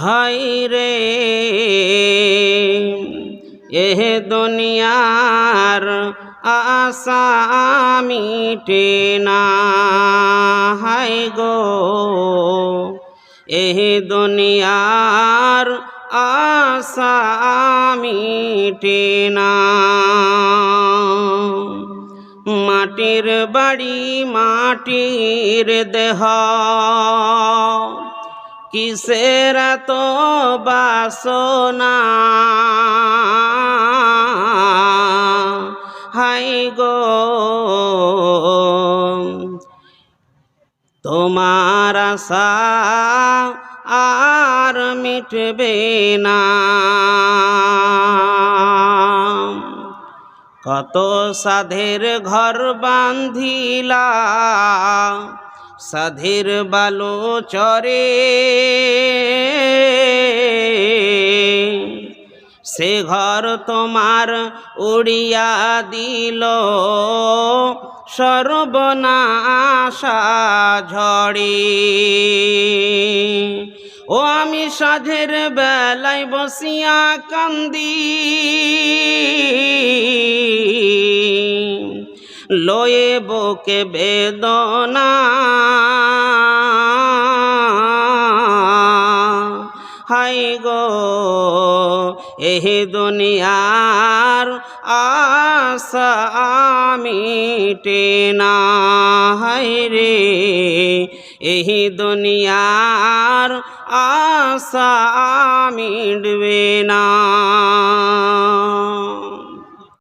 High রে এহ দুনিয়ার আশা মিটে না হাই গো, এহ দুনিয়ার আশা মিটে না মাটির বাড়ি, মাটির দেহ কিসের তো বাসনা? হাই গো তোমার আশা আর মিটবে না। কত সাধের ঘর বান্ধিলা সাধের বালো চরে। সে ঘর তোমার উড়িয়া দিল, সর্বনাশা ঝড়ে। ও আমি সাধের বেলায় বসিয়া কান্দি। লয়ে বুকে বেদনা। হাই গো এহ দুনিয়ার আশা মিটে না হাই রে, এই দুনিয়ার আশা মিটবে না।